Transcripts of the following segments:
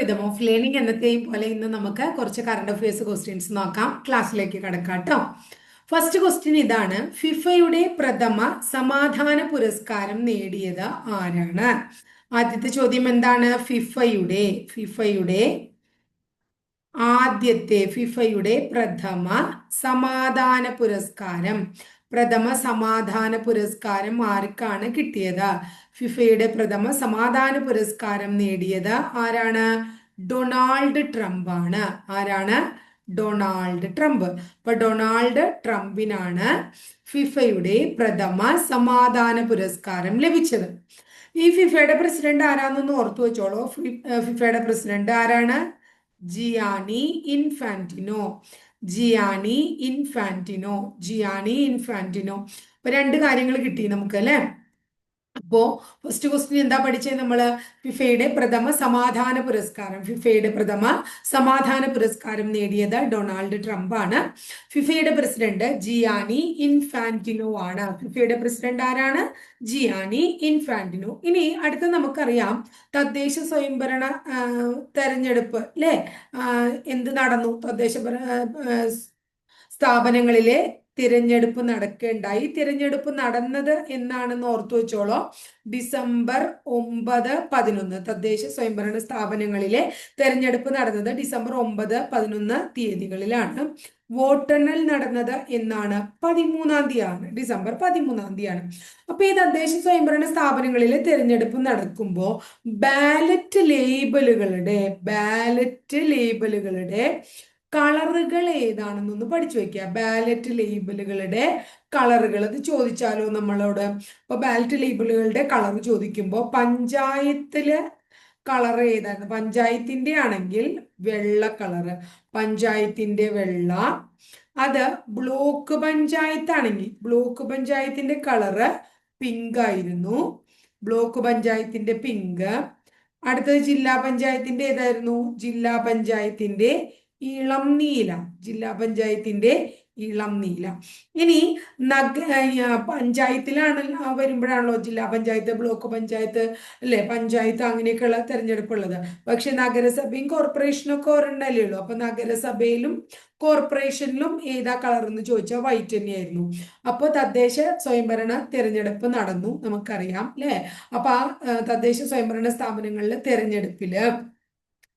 Rhythm of learning എന്നത്തെയും പോലെ ഇന്ന് നമുക്ക് കുറച്ച് കറണ്ട് അഫയേഴ്സ് ക്വസ്റ്റ്യൻസ് നോക്കാം. ക്ലാസ്സിലേക്ക് കടക്കാം കേട്ടോ ഫസ്റ്റ് ക്വസ്റ്റ്യൻ ഇതാണ്. ഫിഫയുടെ പ്രഥമ സമാധാന പുരസ്കാരം നേടിയത് ആരാണ്? ആദ്യത്തെ ചോദ്യം എന്താണ്? ഫിഫയുടെ ഫിഫയുടെ ആദ്യത്തെ ഫിഫയുടെ പ്രഥമ സമാധാന പുരസ്കാരം. പ്രഥമ സമാധാന പുരസ്കാരം ആർക്കാണ് കിട്ടിയത്? ഫിഫയുടെ പ്രഥമ സമാധാന പുരസ്കാരം നേടിയത് ആരാണ്? ഡൊണാൾഡ് ട്രംപ് ആണ് ആരാണ്? Donald Trump. അപ്പൊ ഡൊണാൾഡ് ട്രംപിനാണ് ഫിഫയുടെ പ്രഥമ സമാധാന പുരസ്കാരം ലഭിച്ചത്. ഈ ഫിഫയുടെ പ്രസിഡന്റ് ആരാന്നൊന്ന് ഓർത്തു വെച്ചോളൂ. ഫിഫയുടെ പ്രസിഡന്റ് ആരാണ്? Gianni Infantino. Gianni Infantino Gianni Infantino അപ്പൊ രണ്ട് കാര്യങ്ങൾ കിട്ടി നമുക്ക് അല്ലെ? അപ്പോ ഫസ്റ്റ് ക്വസ്റ്റ്യൻ എന്താ പഠിച്ചത് നമ്മൾ ഫിഫയുടെ പ്രഥമ സമാധാന പുരസ്കാരം. ഫിഫയുടെ പ്രഥമ സമാധാന പുരസ്കാരം നേടിയത് ഡൊണാൾഡ് ട്രംപ് ആണ്. ഫിഫയുടെ പ്രസിഡന്റ് ജിയാനി ഇൻഫാന്റിനോ ആണ്. ഫിഫയുടെ പ്രസിഡന്റ് ആരാണ്? Gianni Infantino. ഇനി അടുത്ത നമുക്കറിയാം തദ്ദേശ സ്വയംഭരണ തെരഞ്ഞെടുപ്പ് അല്ലെ എന്ത് നടന്നു? തദ്ദേശ സ്ഥാപനങ്ങളിലെ തിരഞ്ഞെടുപ്പ് നടക്കുകയുണ്ടായി തിരഞ്ഞെടുപ്പ് നടന്നത് എന്നാണെന്ന് ഓർത്തു വെച്ചോളോ. ഡിസംബർ ഒമ്പത് പതിനൊന്ന് തദ്ദേശ സ്വയംഭരണ സ്ഥാപനങ്ങളിലെ തെരഞ്ഞെടുപ്പ് നടന്നത് ഡിസംബർ ഒമ്പത് പതിനൊന്ന് തീയതികളിലാണ്. വോട്ടെണ്ണൽ നടന്നത് എന്നാണ്. പതിമൂന്നാം തീയതിയാണ്. ഡിസംബർ പതിമൂന്നാം തീയതിയാണ്. അപ്പൊ ഈ തദ്ദേശ സ്വയംഭരണ സ്ഥാപനങ്ങളിലെ തിരഞ്ഞെടുപ്പ് നടക്കുമ്പോൾ ബാലറ്റ് ലേബലുകളുടെ ബാലറ്റ് ലേബലുകളുടെ കളറുകൾ ഏതാണെന്നൊന്ന് പഠിച്ചു വെക്കുക. ബാലറ്റ് ലേബിളുകളുടെ കളറുകൾ. അത് ചോദിച്ചാലോ നമ്മളോട്? ഇപ്പൊ ബാലറ്റ് ലേബിളുകളുടെ കളർ ചോദിക്കുമ്പോൾ പഞ്ചായത്തിൽ കളർ ഏതാണ് പഞ്ചായത്തിന്റെ ആണെങ്കിൽ വെള്ള കളറ് പഞ്ചായത്തിന്റെ വെള്ള. അത് ബ്ലോക്ക് പഞ്ചായത്ത് ആണെങ്കിൽ ബ്ലോക്ക് പഞ്ചായത്തിന്റെ കളറ് പിങ്ക് ആയിരുന്നു. ബ്ലോക്ക് പഞ്ചായത്തിന്റെ പിങ്ക് അടുത്തത് ജില്ലാ പഞ്ചായത്തിന്റെ ഏതായിരുന്നു? ജില്ലാ പഞ്ചായത്തിന്റെ ഇളം നീല ജില്ലാ പഞ്ചായത്തിന്റെ ഇളം നീല. ഇനി നഗ പഞ്ചായത്തിലാണ് വരുമ്പോഴാണല്ലോ ജില്ലാ പഞ്ചായത്ത് ബ്ലോക്ക് പഞ്ചായത്ത് അല്ലെ? പഞ്ചായത്ത് അങ്ങനെയൊക്കെയുള്ള തെരഞ്ഞെടുപ്പ് ഉള്ളത് പക്ഷെ നഗരസഭയും കോർപ്പറേഷനും ഒക്കെ ഒരെണ്ണല്ലേ ഉള്ളൂ. അപ്പൊ നഗരസഭയിലും കോർപ്പറേഷനിലും ഏതാ കളർ എന്ന് ചോദിച്ചാൽ വൈറ്റ് തന്നെയായിരുന്നു. അപ്പോൾ തദ്ദേശ സ്വയംഭരണ തിരഞ്ഞെടുപ്പ് നടന്നു നമുക്കറിയാം അല്ലെ? അപ്പൊ ആ തദ്ദേശ സ്വയംഭരണ സ്ഥാപനങ്ങളിലെ തെരഞ്ഞെടുപ്പിൽ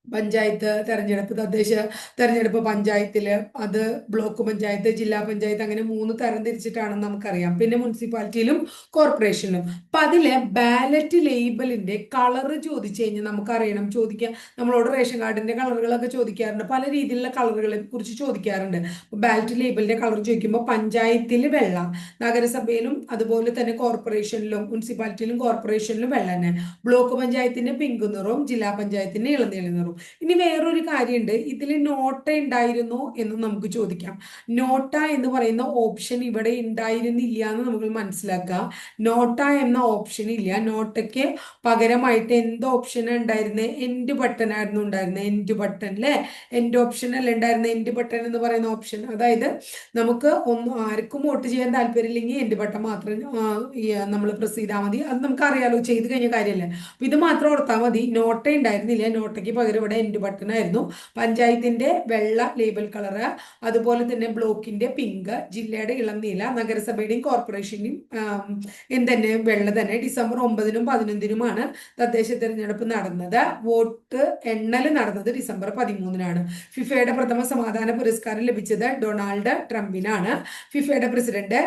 പഞ്ചായത്ത് തെരഞ്ഞെടുപ്പ് തദ്ദേശ തെരഞ്ഞെടുപ്പ് പഞ്ചായത്തിൽ അത് ബ്ലോക്ക് പഞ്ചായത്ത് ജില്ലാ പഞ്ചായത്ത് അങ്ങനെ മൂന്ന് തരം തിരിച്ചിട്ടാണെന്ന് നമുക്കറിയാം. പിന്നെ മുനിസിപ്പാലിറ്റിയിലും കോർപ്പറേഷനിലും. അപ്പൊ അതിലെ ബാലറ്റ് ലേബലിന്റെ കളറ് ചോദിച്ചു കഴിഞ്ഞാൽ നമുക്കറിയണം. ചോദിക്കാൻ നമ്മളോട് റേഷൻ കാർഡിന്റെ കളറുകളൊക്കെ ചോദിക്കാറുണ്ട്. പല രീതിയിലുള്ള കളറുകളെ കുറിച്ച് ചോദിക്കാറുണ്ട്. ബാലറ്റ് ലേബലിന്റെ കളർ ചോദിക്കുമ്പോൾ പഞ്ചായത്തിൽ വെള്ള നഗരസഭയിലും അതുപോലെ തന്നെ കോർപ്പറേഷനിലും മുനിസിപ്പാലിറ്റിയിലും കോർപ്പറേഷനിലും വെള്ള തന്നെ ബ്ലോക്ക് പഞ്ചായത്തിന്റെ പിങ്ക് നിറവും ജില്ലാ പഞ്ചായത്തിന്റെ ഇളനീല നിറവും. ഇനി വേറൊരു കാര്യമുണ്ട് ഇതിൽ നോട്ട ഉണ്ടായിരുന്നോ എന്ന് നമുക്ക് ചോദിക്കാം. നോട്ട എന്ന് പറയുന്ന ഓപ്ഷൻ ഇവിടെ ഉണ്ടായിരുന്നില്ല എന്ന് നമുക്ക് മനസ്സിലാക്കുക നോട്ട എന്ന ഓപ്ഷൻ ഇല്ല. നോട്ടയ്ക്ക് പകരമായിട്ട് എന്ത് ഓപ്ഷൻ ഉണ്ടായിരുന്നത് എൻഡ് ബട്ടൺ ആയിരുന്നു ഉണ്ടായിരുന്നത് എൻഡ് ബട്ടൺ അല്ലെ എൻഡ് ഓപ്ഷൻ അല്ല ഉണ്ടായിരുന്നത് എൻഡ് ബട്ടൺ എന്ന് പറയുന്ന ഓപ്ഷൻ അതായത് നമുക്ക് ഒന്നും ആർക്കും വോട്ട് ചെയ്യാൻ താല്പര്യമില്ലെങ്കിൽ എൻഡ് ബട്ടൺ മാത്രം നമ്മൾ പ്രസ് ചെയ്താൽ മതി. അത് നമുക്ക് അറിയാലോ. ചെയ്ത് കഴിഞ്ഞ കാര്യമല്ലേ അപ്പൊ ഇത് മാത്രം ഓർത്താൽ മതി. നോട്ട ഉണ്ടായിരുന്നില്ല നോട്ടയ്ക്ക് പകരം ഇവിടെ എൻഡ് ബട്ടൺ ആയിരുന്നു. പഞ്ചായത്തിന്റെ വെള്ള ലേബൽ കളറ് അതുപോലെ തന്നെ ബ്ലോക്കിന്റെ പിങ്ക് ജില്ലയുടെ ഇളം നീല നഗരസഭയുടെയും കോർപ്പറേഷന്റെയും എന്തെന്നെ വെള്ള തന്നെ. ഡിസംബർ ഒമ്പതിനും പതിനൊന്നിനുമാണ് തദ്ദേശ തെരഞ്ഞെടുപ്പ് നടന്നത്. വോട്ട് എണ്ണൽ നടന്നത് ഡിസംബർ പതിമൂന്നിനാണ്. ഫിഫയുടെ പ്രഥമ സമാധാന പുരസ്കാരം ലഭിച്ചത് ഡൊണാൾഡ് ട്രംപിനാണ്. ഫിഫയുടെ പ്രസിഡന്റ്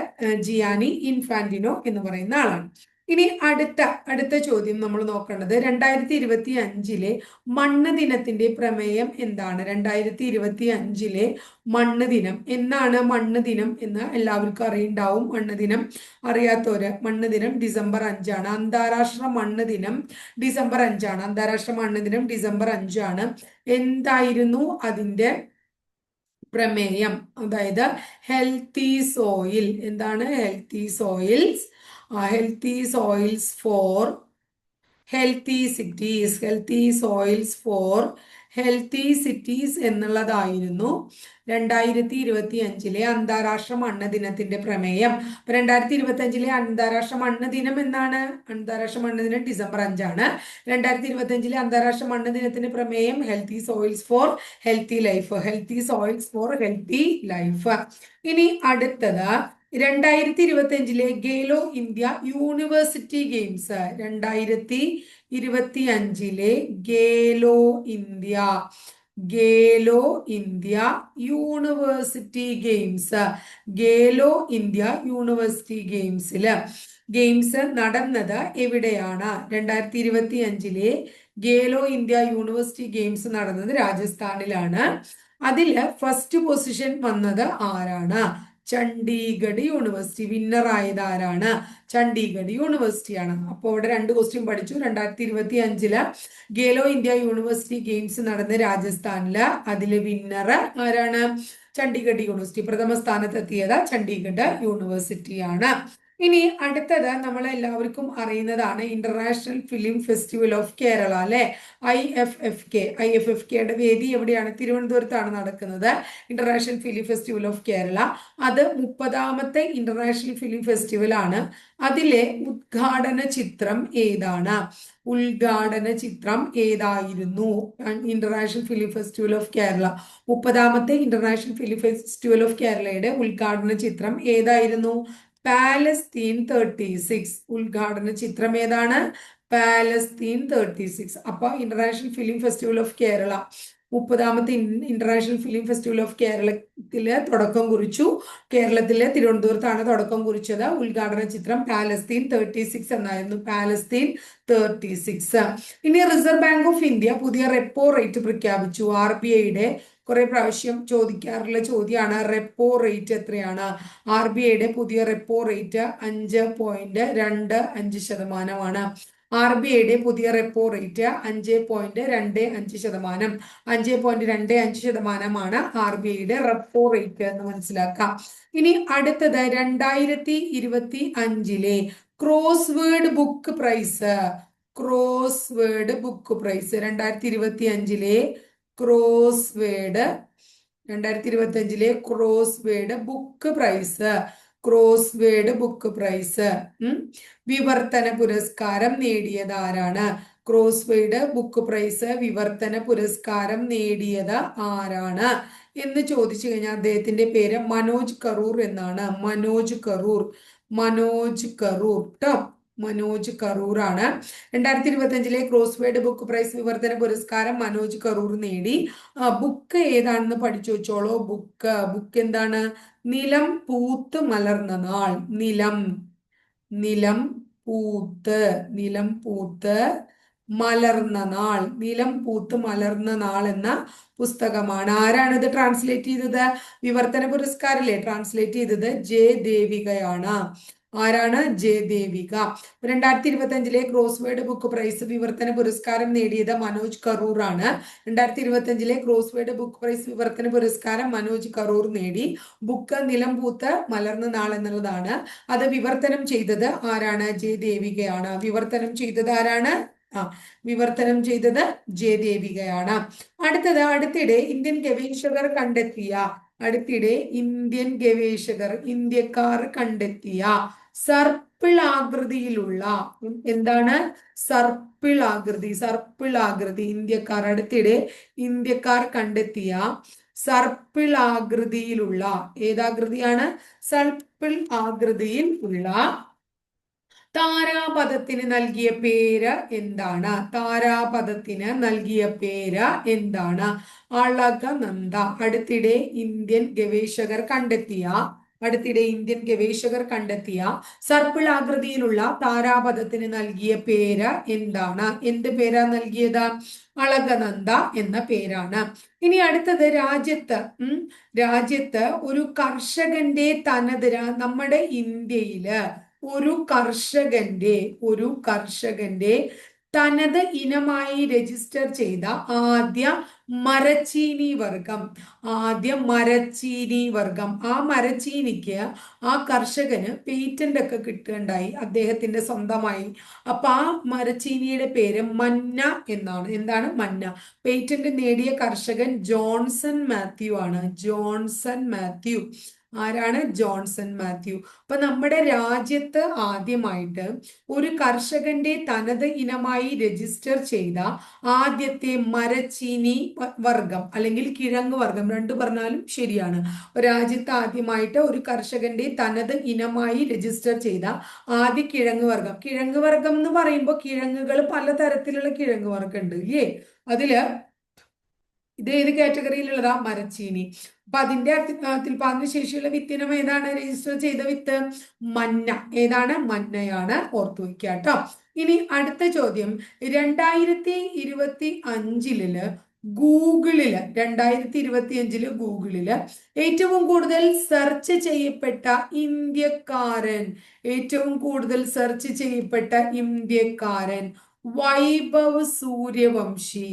ജിയാനി ഇൻഫാന്റിനോ എന്ന് പറയുന്ന ആളാണ്. ഇനി അടുത്ത അടുത്ത ചോദ്യം നമ്മൾ നോക്കേണ്ടത് രണ്ടായിരത്തി ഇരുപത്തി അഞ്ചിലെ മണ്ണ് ദിനത്തിന്റെ പ്രമേയം എന്താണ്? രണ്ടായിരത്തി ഇരുപത്തി അഞ്ചിലെ മണ്ണ് ദിനം. എന്നാണ് മണ്ണ് ദിനം എന്ന് എല്ലാവർക്കും അറിയുണ്ടാവും. മണ്ണ് ദിനം അറിയാത്തവര് മണ്ണ് ദിനം ഡിസംബർ അഞ്ചാണ്. അന്താരാഷ്ട്ര മണ്ണ് ദിനം ഡിസംബർ അഞ്ചാണ്. അന്താരാഷ്ട്ര മണ്ണ് ദിനം ഡിസംബർ അഞ്ചാണ്. എന്തായിരുന്നു അതിന്റെ പ്രമേയം? അതായത് ഹെൽത്തി സോയിൽ. എന്താണ് healthy soils? Healthy soils for healthy cities healthy soils for healthy cities എന്നുള്ളതായിരുന്നു രണ്ടായിരത്തി ഇരുപത്തി അഞ്ചിലെ അന്താരാഷ്ട്ര മണ്ണ് ദിനത്തിന്റെ പ്രമേയം. അപ്പൊ രണ്ടായിരത്തി ഇരുപത്തി അഞ്ചിലെ അന്താരാഷ്ട്ര മണ്ണ് ദിനം എന്നാണ്? അന്താരാഷ്ട്ര മണ്ണ് ദിനം ഡിസംബർ അഞ്ചാണ്. രണ്ടായിരത്തി ഇരുപത്തി അഞ്ചിലെ അന്താരാഷ്ട്ര മണ്ണ് ദിനത്തിന്റെ പ്രമേയം healthy soils for healthy life healthy soils for healthy life ഇനി അടുത്തത് രണ്ടായിരത്തി ഇരുപത്തി അഞ്ചിലെ ഗെയിലോ ഇന്ത്യ യൂണിവേഴ്സിറ്റി ഗെയിംസ്. രണ്ടായിരത്തി ഇരുപത്തി അഞ്ചിലെ Khelo India. Khelo India university games. Khelo India university ഗെയിംസിൽ ഗെയിംസ് നടന്നത് എവിടെയാണ്? രണ്ടായിരത്തി ഇരുപത്തി അഞ്ചിലെ ഗേലോ ഇന്ത്യ യൂണിവേഴ്സിറ്റി ഗെയിംസ് നടന്നത് രാജസ്ഥാനിലാണ്. അതിൽ ഫസ്റ്റ് പൊസിഷൻ വന്നത് ആരാണ്? ചണ്ഡീഗഡ് യൂണിവേഴ്സിറ്റി വിന്നർ ആയത് ആരാണ് ചണ്ഡീഗഡ് യൂണിവേഴ്സിറ്റിയാണ് അപ്പോൾ ഇവിടെ രണ്ട് ക്വസ്റ്റ്യൻ പഠിച്ചു. രണ്ടായിരത്തി ഇരുപത്തി അഞ്ചിൽ ഗേലോ ഇന്ത്യ യൂണിവേഴ്സിറ്റി ഗെയിംസ് നടന്ന രാജസ്ഥാനിൽ അതിലെ വിന്നർ ആരാണ്? ചണ്ഡീഗഡ് യൂണിവേഴ്സിറ്റി. പ്രഥമ സ്ഥാനത്തെത്തിയത് ചണ്ഡീഗഡ് യൂണിവേഴ്സിറ്റിയാണ് ഇനി അടുത്തത് നമ്മൾ എല്ലാവർക്കും അറിയുന്നതാണ് international film festival of Kerala അല്ലെ? I F F K I F F കെയുടെ വേദി എവിടെയാണ്? തിരുവനന്തപുരത്താണ് നടക്കുന്നത്. International film festival of Kerala അത് മുപ്പതാമത്തെ ഇന്റർനാഷണൽ ഫിലിം ഫെസ്റ്റിവൽ ആണ്. അതിലെ ഉദ്ഘാടന ചിത്രം ഏതാണ്? ഉദ്ഘാടന ചിത്രം ഏതായിരുന്നു? International film festival of Kerala മുപ്പതാമത്തെ ഇന്റർനാഷണൽ ഫിലിം ഫെസ്റ്റിവൽ ഓഫ് കേരളയുടെ ഉദ്ഘാടന ചിത്രം ഏതായിരുന്നു? പാലസ്തീൻ തേർട്ടി സിക്സ് ഉദ്ഘാടന ചിത്രം ഏതാണ്? പാലസ്തീൻ തേർട്ടി സിക്സ് അപ്പൊ international film festival of Kerala മുപ്പതാമത്തെ ഇന്റർനാഷണൽ ഫിലിം ഫെസ്റ്റിവൽ ഓഫ് കേരളത്തിലെ തുടക്കം കുറിച്ചു. കേരളത്തിലെ തിരുവനന്തപുരത്താണ് തുടക്കം കുറിച്ചത്. ഉദ്ഘാടന ചിത്രം പാലസ്തീൻ തേർട്ടി സിക്സ് എന്നായിരുന്നു. പാലസ്തീൻ തേർട്ടി സിക്സ് ഇനി റിസർവ് ബാങ്ക് ഓഫ് ഇന്ത്യ പുതിയ റെപ്പോ റേറ്റ് പ്രഖ്യാപിച്ചു. ആർ ബി ഐയുടെ കുറെ പ്രാവശ്യം ചോദിക്കാറുള്ള ചോദ്യമാണ് റെപ്പോ റേറ്റ് എത്രയാണ്? ആർ ബി ഐയുടെ പുതിയ റെപ്പോ റേറ്റ് അഞ്ച് പോയിന്റ് രണ്ട് അഞ്ച് ശതമാനമാണ്. ആർ ബി ഐയുടെ പുതിയ റെപ്പോ റേറ്റ് അഞ്ച് പോയിന്റ് രണ്ട് അഞ്ച് ശതമാനം. അഞ്ച് പോയിന്റ് രണ്ട് അഞ്ച് ശതമാനമാണ് ആർ ബി ഐയുടെ റെപ്പോ റേറ്റ് എന്ന് മനസ്സിലാക്കാം. ഇനി അടുത്തത് രണ്ടായിരത്തി ഇരുപത്തി അഞ്ചിലെ crossword book prize crossword book prize രണ്ടായിരത്തി ഇരുപത്തി അഞ്ചിലെ ക്രോസ് വേഡ് രണ്ടായിരത്തി ഇരുപത്തി അഞ്ചിലെ crossword book prize crossword book prize വിവർത്തന പുരസ്കാരം നേടിയത് ആരാണ്? ക്രോസ് വേഡ് ബുക്ക് പ്രൈസ് വിവർത്തന പുരസ്കാരം നേടിയത് ആരാണ്? എന്ന് ചോദിച്ചു കഴിഞ്ഞാൽ അദ്ദേഹത്തിന്റെ പേര് മനോജ് കറൂർ എന്നാണ്. മനോജ് കറൂർ മനോജ് കറൂർ ട്ടോ. മനോജ് കറൂർ ആണ് രണ്ടായിരത്തി ഇരുപത്തി അഞ്ചിലെ ക്രോസ് വേർഡ് ബുക്ക് പ്രൈസ് വിവർത്തന പുരസ്കാരം മനോജ് കറൂർ നേടി. ബുക്ക് ഏതാണെന്ന് പഠിച്ചു വെച്ചോളൂ. ബുക്ക് ബുക്ക് എന്താണ്? നിലം പൂത്ത് മലർന്ന നാൾ. നിലം നിലം പൂത്ത് നിലം പൂത്ത് മലർന്ന നാൾ. നിലം പൂത്ത് മലർന്ന നാൾ എന്ന പുസ്തകമാണ്. ആരാണ് ഇത് ട്രാൻസ്ലേറ്റ് ചെയ്തത്? വിവർത്തന പുരസ്കാരല്ലേ? ട്രാൻസ്ലേറ്റ് ചെയ്തത് ജെ ദേവികയാണ്. ആരാണ്? ജെ ദേവിക. രണ്ടായിരത്തി ഇരുപത്തി അഞ്ചിലെ ക്രോസ് വേർഡ് ബുക്ക് പ്രൈസ് വിവർത്തന പുരസ്കാരം നേടിയത് മനോജ് കറൂർ ആണ് രണ്ടായിരത്തി ഇരുപത്തി അഞ്ചിലെ ക്രോസ് വേർഡ് ബുക്ക് പ്രൈസ് വിവർത്തന പുരസ്കാരം മനോജ് കറൂർ നേടി. ബുക്ക് നിലം പൂത്ത് മലർന്ന നാൾ എന്നുള്ളതാണ്. അത് വിവർത്തനം ചെയ്തത് ആരാണ്? ജെ ദേവികയാണ്. വിവർത്തനം ചെയ്തത് ആരാണ്? ആ വിവർത്തനം ചെയ്തത് ജെ ദേവികയാണ്. അടുത്തത് അടുത്തിടെ ഇന്ത്യൻ ഗവേഷകർ കണ്ടെത്തിയ അടുത്തിടെ ഇന്ത്യൻ ഗവേഷകർ ഇന്ത്യക്കാർ കണ്ടെത്തിയ സർപ്പിൾ ആകൃതിയിലുള്ള എന്താണ്? സർപ്പിൾ ആകൃതി ഇന്ത്യക്കാർ അടുത്തിടെ ഇന്ത്യക്കാർ കണ്ടെത്തിയ സർപ്പിൾ ആകൃതിയിലുള്ള ഏതാകൃതിയാണ്? സർപ്പിൾ ആകൃതിയിൽ ഉള്ള താരാപഥത്തിന് നൽകിയ പേര് എന്താണ്? താരാപഥത്തിന് നൽകിയ പേര് എന്താണ്? അളകനന്ദ. അടുത്തിടെ ഇന്ത്യൻ ഗവേഷകർ കണ്ടെത്തിയ അടുത്തിടെ ഇന്ത്യൻ ഗവേഷകർ കണ്ടെത്തിയ സർപ്പിൾ ആകൃതിയിലുള്ള താരാപഥത്തിന് നൽകിയ പേര് എന്താണ്? എന്ത് പേരാ നൽകിയത്? അളകനന്ദ എന്ന പേരാണ്. ഇനി അടുത്തത് രാജ്യത്ത് ഉം രാജ്യത്ത് ഒരു കർഷകന്റെ തനത് നമ്മുടെ ഇന്ത്യയിൽ ഒരു കർഷകന്റെ ഒരു കർഷകന്റെ തനത് ഇനമായി രജിസ്റ്റർ ചെയ്ത ആദ്യ മരച്ചീനി വർഗം. ആദ്യം മരച്ചീനി വർഗം. ആ മരച്ചീനിക്ക് ആ കർഷകന് പേറ്റന്റ് ഒക്കെ കിട്ടുകയുണ്ടായി അദ്ദേഹത്തിന്റെ സ്വന്തമായി. അപ്പൊ ആ മരച്ചീനിയുടെ പേര് മന്ന എന്നാണ്. എന്താണ് മന്ന? പേറ്റന്റ് നേടിയ കർഷകൻ ജോൺസൺ മാത്യു ആണ്. ജോൺസൺ മാത്യു. ആരാണ്? ജോൺസൺ മാത്യു. അപ്പൊ നമ്മുടെ രാജ്യത്ത് ആദ്യമായിട്ട് ഒരു കർഷകന്റെ തനത് ഇനമായി രജിസ്റ്റർ ചെയ്ത ആദ്യത്തെ മരച്ചീനി വർഗം അല്ലെങ്കിൽ കിഴങ്ങ് വർഗം രണ്ട് പറഞ്ഞാലും ശരിയാണ്. രാജ്യത്ത് ആദ്യമായിട്ട് ഒരു കർഷകന്റെ തനത് ഇനമായി രജിസ്റ്റർ ചെയ്ത ആദ്യ കിഴങ്ങ് വർഗം. കിഴങ്ങ് വർഗം എന്ന് പറയുമ്പോൾ കിഴങ്ങുകൾ പലതരത്തിലുള്ള കിഴങ്ങ് വർഗം ഉണ്ട് ഇല്ലേ? അതിൽ ഇത് ഏത് കാറ്റഗറിയിലുള്ളതാ? മരച്ചീനി. അപ്പൊ അതിന്റെ അതി- അത്യുൽപാദന ശേഷിയുള്ള വിത്തിനം ഏതാണ്? രജിസ്റ്റർ ചെയ്ത വിത്ത്? മന്ന. ഏതാണ്? മന്നയാണ് ഓർത്തു വയ്ക്കുക കേട്ടോ. ഇനി അടുത്ത ചോദ്യം. രണ്ടായിരത്തി ഇരുപത്തി അഞ്ചിൽ ഗൂഗിളിൽ രണ്ടായിരത്തി ഇരുപത്തി അഞ്ചിൽ ഗൂഗിളിൽ ഏറ്റവും കൂടുതൽ സെർച്ച് ചെയ്യപ്പെട്ട ഇന്ത്യക്കാരൻ ഏറ്റവും കൂടുതൽ സെർച്ച് ചെയ്യപ്പെട്ട ഇന്ത്യക്കാരൻ വൈഭവ് സൂര്യവംശി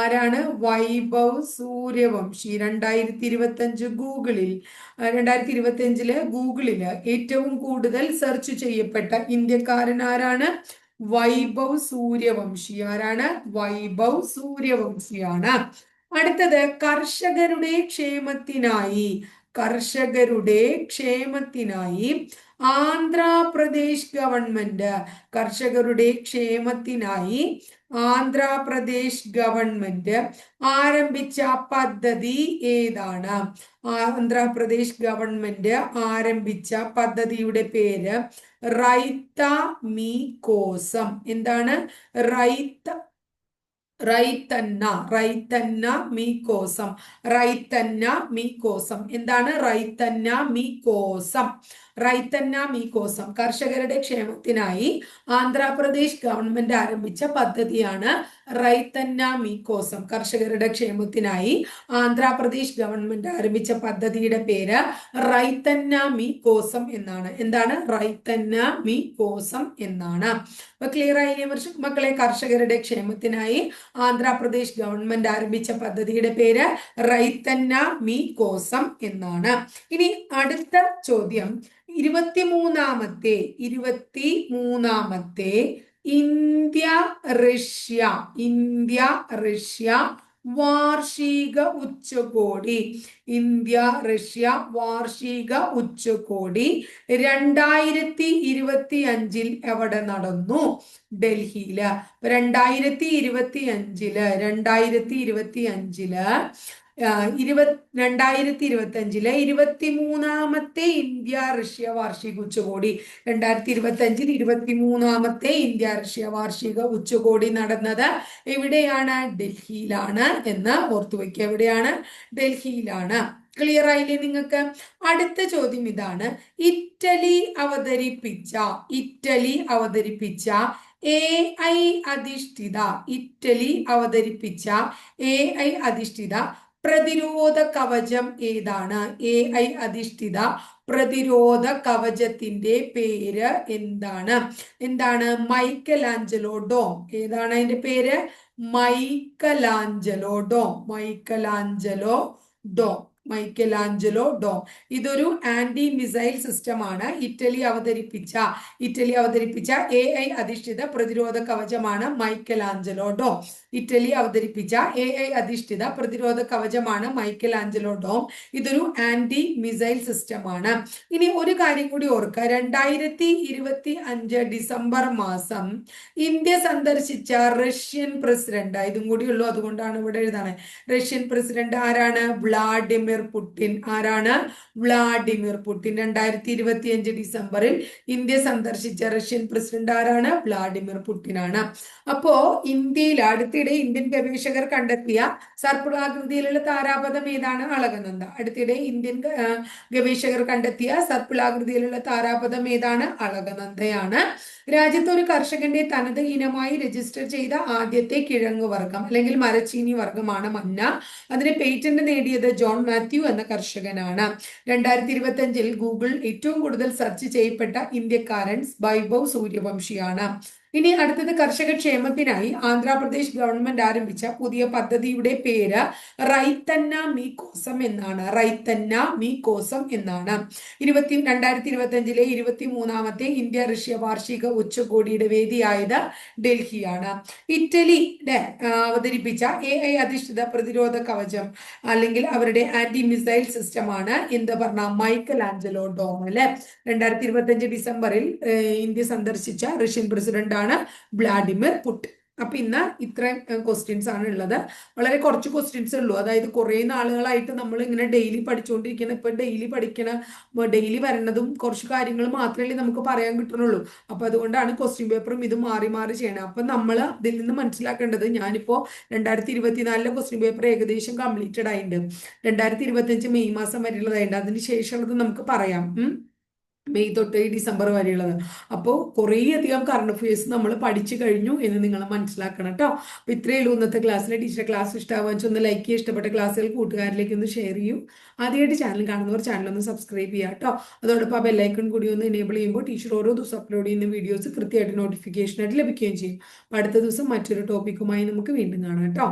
ആരാണ്? വൈഭവ് സൂര്യവംശി രണ്ടായിരത്തി ഇരുപത്തി അഞ്ച് ഗൂഗിളിൽ രണ്ടായിരത്തി ഇരുപത്തി അഞ്ചിൽ ഗൂഗിളിൽ ഏറ്റവും കൂടുതൽ സെർച്ച് ചെയ്യപ്പെട്ട ഇന്ത്യക്കാരൻ ആരാണ്? വൈഭവ് സൂര്യവംശി ആരാണ്? വൈഭവ് സൂര്യവംശിയാണ് അടുത്തത് കർഷകരുടെ ക്ഷേമത്തിനായി. കർഷകരുടെ ക്ഷേമത്തിനായി ആന്ധ്രാപ്രദേശ് ഗവൺമെന്റ് കർഷകരുടെ ക്ഷേമത്തിനായി ആന്ധ്രാപ്രദേശ് ഗവൺമെന്റ് ആരംഭിച്ച പദ്ധതി ഏതാണ്? ആന്ധ്രാപ്രദേശ് ഗവൺമെന്റ് ആരംഭിച്ച പദ്ധതിയുടെ പേര് റൈത്ത മീ കോസം. എന്താണ്? റൈത്ത റൈത്തന്ന റൈത്തന്ന മീ കോസം. റൈത്തന്ന മീ കോസം. എന്താണ്? റൈത്തന്ന മീക്കോസം റൈത്തന്ന മീ കോസം കർഷകരുടെ ക്ഷേമത്തിനായി ആന്ധ്രാപ്രദേശ് ഗവൺമെന്റ് ആരംഭിച്ച പദ്ധതിയാണ് റൈത്തന്ന മീ കോസം കർഷകരുടെ ക്ഷേമത്തിനായി ആന്ധ്രാപ്രദേശ് ഗവൺമെന്റ് ആരംഭിച്ച പദ്ധതിയുടെ പേര് റൈത്തന്ന മീ കോസം എന്നാണ്. എന്താണ്? റൈത്തന്ന മീ കോസം എന്നാണ്. അപ്പൊ ക്ലിയർ ആയില്ലേ മക്കളെ കർഷകരുടെ ക്ഷേമത്തിനായി ആന്ധ്രാപ്രദേശ് ഗവൺമെന്റ് ആരംഭിച്ച പദ്ധതിയുടെ പേര് റൈത്തന്ന മീ കോസം എന്നാണ്. ഇനി അടുത്ത ചോദ്യം. ഇരുപത്തിമൂന്നാമത്തെ ഇരുപത്തി മൂന്നാമത്തെ ഇന്ത്യ റഷ്യ ഇന്ത്യ റഷ്യ വാർഷിക ഉച്ചകോടി. ഇന്ത്യ റഷ്യ വാർഷിക ഉച്ചകോടി രണ്ടായിരത്തി ഇരുപത്തി അഞ്ചിൽ എവിടെ നടന്നു? ഡൽഹിയിൽ. രണ്ടായിരത്തി ഇരുപത്തി അഞ്ചിൽ രണ്ടായിരത്തി ഇരുപത്തി അഞ്ചിൽ ഇരുപത് രണ്ടായിരത്തി ഇരുപത്തി അഞ്ചിലെ ഇരുപത്തി മൂന്നാമത്തെ ഇന്ത്യ റഷ്യ വാർഷിക ഉച്ചകോടി. രണ്ടായിരത്തി ഇരുപത്തി അഞ്ചിൽ ഇരുപത്തി മൂന്നാമത്തെ ഇന്ത്യ റഷ്യ വാർഷിക ഉച്ചകോടി നടന്നത് എവിടെയാണ്? ഡൽഹിയിലാണ് എന്ന് ഓർത്തു വയ്ക്കുക. എവിടെയാണ്? ഡൽഹിയിലാണ്. ക്ലിയർ ആയില്ലേ നിങ്ങൾക്ക്? അടുത്ത ചോദ്യം ഇതാണ്. ഇറ്റലി അവതരിപ്പിച്ച ഇറ്റലി അവതരിപ്പിച്ച എ ഐ അധിഷ്ഠിത ഇറ്റലി അവതരിപ്പിച്ച എ ഐ അധിഷ്ഠിത പ്രതിരോധ കവചം ഏതാണ്? എ ഐ അധിഷ്ഠിത പ്രതിരോധ കവചത്തിന്റെ പേര് എന്താണ്? എന്താണ്? Michelangelo dome. ഏതാണ് അതിന്റെ പേര്? Michelangelo dome. Michelangelo dome. Michelangelo dome. ഇതൊരു ആന്റി മിസൈൽ സിസ്റ്റം ആണ് ഇറ്റലി അവതരിപ്പിച്ച ഇറ്റലി അവതരിപ്പിച്ച എ ഐ അധിഷ്ഠിത പ്രതിരോധ കവചമാണ് മൈക്കലാഞ്ചലോ ഡോം. ഇറ്റലി അവതരിപ്പിച്ച എ ഐ അധിഷ്ഠിത പ്രതിരോധ കവചമാണ് മൈക്കലാഞ്ചലോ ഡോം. ഇതൊരു ആന്റി മിസൈൽ സിസ്റ്റമാണ്. ഇനി ഒരു കാര്യം കൂടി ഓർക്കുക. രണ്ടായിരത്തി ഇരുപത്തി അഞ്ച് ഡിസംബർ മാസം ഇന്ത്യ സന്ദർശിച്ച റഷ്യൻ പ്രസിഡന്റ് ഇതും കൂടി ഉള്ളൂ. അതുകൊണ്ടാണ് ഇവിടെ എഴുതാണ്. റഷ്യൻ പ്രസിഡന്റ് ആരാണ്? വ്ളാഡിമിർ പുടിൻ ആരാണ്? വ്ളാഡിമിർ പുടിൻ രണ്ടായിരത്തി ഇരുപത്തി അഞ്ച് ഡിസംബറിൽ ഇന്ത്യ സന്ദർശിച്ച റഷ്യൻ പ്രസിഡന്റ് ആരാണ്? വ്ളാഡിമിർ ആണ്. അപ്പോ ഇന്ത്യയിൽ അടുത്തിടെ ഇന്ത്യൻ ഗവേഷകർ കണ്ടെത്തിയ സർപ്പിളാകൃതിയിലുള്ള താരാപഥം ഏതാണ്? അളകനന്ദ. അടുത്തിടെ ഇന്ത്യൻ ഗവേഷകർ കണ്ടെത്തിയ സർപ്പിളാകൃതിയിലുള്ള താരാപഥം ഏതാണ്? അളകനന്ദയാണ്. രാജ്യത്ത് ഒരു കർഷകന്റെ തനത് ഇനമായി രജിസ്റ്റർ ചെയ്ത ആദ്യത്തെ കിഴങ്ങ് വർഗം അല്ലെങ്കിൽ മരച്ചീനി വർഗമാണ് മന്ന. അതിന് പേറ്റന്റ് നേടിയത് ജോൺ മാത്യു എന്ന കർഷകനാണ്. രണ്ടായിരത്തി ഇരുപത്തി അഞ്ചിൽ ഗൂഗിൾ ഏറ്റവും കൂടുതൽ സെർച്ച് ചെയ്യപ്പെട്ട ഇന്ത്യക്കാരൻ വൈഭവ് സൂര്യവംശിയാണ്. ഇനി അടുത്തത് കർഷക ക്ഷേമത്തിനായി ആന്ധ്രാപ്രദേശ് ഗവൺമെന്റ് ആരംഭിച്ച പുതിയ പദ്ധതിയുടെ പേര് റൈത്തന്ന മീ കോസം എന്നാണ്. റൈത്തന്ന മീ കോസം എന്നാണ്. ഇരുപത്തി രണ്ടായിരത്തി ഇരുപത്തി അഞ്ചിലെ ഇരുപത്തി മൂന്നാമത്തെ ഇന്ത്യ റഷ്യ വാർഷിക ഉച്ചകോടിയുടെ വേദിയായത് ഡൽഹിയാണ്. ഇറ്റലിയുടെ അവതരിപ്പിച്ച എ ഐ അധിഷ്ഠിത പ്രതിരോധ കവചം അല്ലെങ്കിൽ അവരുടെ ആന്റി മിസൈൽ സിസ്റ്റമാണ് എന്ത് പറഞ്ഞ മൈക്കൽ ആഞ്ചലോ ഡോം അല്ലെ രണ്ടായിരത്തി ഇരുപത്തി അഞ്ച് ഡിസംബറിൽ ഇന്ത്യ സന്ദർശിച്ച റഷ്യൻ പ്രസിഡന്റ് ആണ് വ്ളാഡിമിർ പുട്ടിൻ അപ്പൊ ഇന്ന് ഇത്രയും ക്വസ്റ്റ്യൻസ് ആണ് ഉള്ളത്. വളരെ കുറച്ച് ക്വസ്റ്റ്യൻസ് ഉള്ളൂ. അതായത് കുറേ നാളുകളായിട്ട് നമ്മൾ ഇങ്ങനെ ഡെയിലി പഠിച്ചുകൊണ്ടിരിക്കുന്ന ഇപ്പൊ ഡെയിലി പഠിക്കണ ഡെയിലി വരണതും കുറച്ച് കാര്യങ്ങൾ മാത്രമല്ലേ നമുക്ക് പറയാൻ കിട്ടുന്നുള്ളൂ അപ്പൊ അതുകൊണ്ടാണ് ക്വസ്റ്റ്യൻ പേപ്പറും ഇത് മാറി മാറി ചെയ്യണം. അപ്പൊ നമ്മൾ ഇതിൽ നിന്ന് മനസ്സിലാക്കേണ്ടത് ഞാനിപ്പോ രണ്ടായിരത്തി ഇരുപത്തിനാലിലെ ക്വസ്റ്റ്യൻ പേപ്പർ ഏകദേശം കംപ്ലീറ്റഡ് ആയിട്ടുണ്ട് രണ്ടായിരത്തി ഇരുപത്തി മെയ് മാസം വരെയുള്ളതായിട്ടുണ്ട് അതിന് ശേഷമുള്ളത് നമുക്ക് പറയാം. മെയ് തൊട്ട് ഡിസംബർ വരെയുള്ളത്. അപ്പോൾ കുറേയധികം കറണ്ട് അഫയേഴ്സ് നമ്മൾ പഠിച്ചു കഴിഞ്ഞു എന്ന് നിങ്ങൾ മനസ്സിലാക്കണം കേട്ടോ അപ്പോൾ ഇത്രയേ ഉള്ളൂ ഇന്നത്തെ ക്ലാസ്സിലെ ടീച്ചറെ ക്ലാസ് ഇഷ്ടമാകാൻ വെച്ചാൽ ഒന്ന് ലൈക്ക് ചെയ്യുക ഇഷ്ടപ്പെട്ട ക്ലാസ്സുകൾ കൂട്ടുകാരിലേക്ക് ഒന്ന് ഷെയർ ചെയ്യൂ. ആദ്യമായിട്ട് ചാനൽ കാണുന്നവർ ചാനൽ ഒന്ന് സബ്സ്ക്രൈബ് ചെയ്യുക കേട്ടോ അതോടൊപ്പം ആ ബെല്ലൈക്കൺ കൂടി ഒന്ന് എനേബിൾ ചെയ്യുമ്പോൾ ടീച്ചർ ഓരോ ദിവസം അപ്ലോഡ് ചെയ്യുന്ന വീഡിയോസ് കൃത്യമായിട്ട് നോട്ടിഫിക്കേഷനായിട്ട് ലഭിക്കുകയും ചെയ്യും. അപ്പോൾ അടുത്ത ദിവസം മറ്റൊരു ടോപ്പിക്കുമായി നമുക്ക് വീണ്ടും കാണാം കേട്ടോ